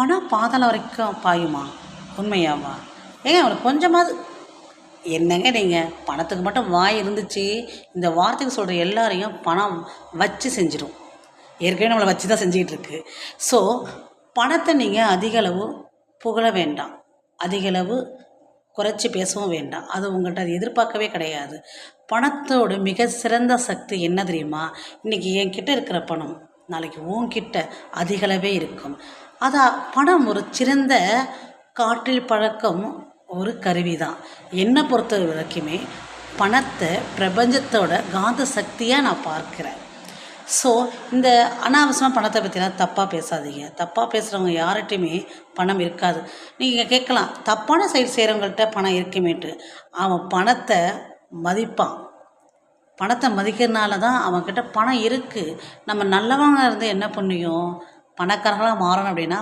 பணம் பாதாளம் வரைக்கும் பாயுமா? உண்மையாவா? ஏங்க அவளுக்கு கொஞ்சமாவது என்னங்க நீங்கள் பணத்துக்கு மட்டும் வாய் இருந்துச்சு. இந்த வார்த்தைக்கு சொல்கிற எல்லாரையும் பணம் வச்சு செஞ்சிடும். ஏற்கனவே நம்மளை வச்சு தான் செஞ்சுக்கிட்டு இருக்கு ஸோ பணத்தை நீங்கள் அதிகளவு புகழ வேண்டாம். அதிகளவு குறைச்சி பேசவும் வேண்டாம். அது உங்கள்கிட்ட அது எதிர்பார்க்கவே கிடையாது. பணத்தோட மிக சிறந்த சக்தி என்ன தெரியுமா? இன்றைக்கி என்கிட்ட இருக்கிற பணம் நாளைக்கு உன்கிட்ட அதிகளவே இருக்கும். அதான் பணம் ஒரு சிறந்த காற்றில் பழக்கம் ஒரு கருவி தான் என்னை பொறுத்த வரைக்குமே பணத்தை பிரபஞ்சத்தோட காந்த சக்தியாக நான் பார்க்குறேன். ஸோ இந்த அனாவசியமாக பணத்தை பற்றிலாம் தப்பாக பேசாதீங்க. தப்பாக பேசுகிறவங்க யார்கிட்டையுமே பணம் இருக்காது. நீங்கள் கேட்கலாம் தப்பான செயல் செய்கிறவங்கள்ட்ட பணம் இருக்குமேட்டு அவன் பணத்தை மதிப்பான். பணத்தை மதிக்கிறதுனால தான் அவன்கிட்ட பணம் இருக்குது நம்ம நல்லவங்க இருந்து என்ன பண்ணியும்? பணக்காரங்களாக மாறணும் அப்படின்னா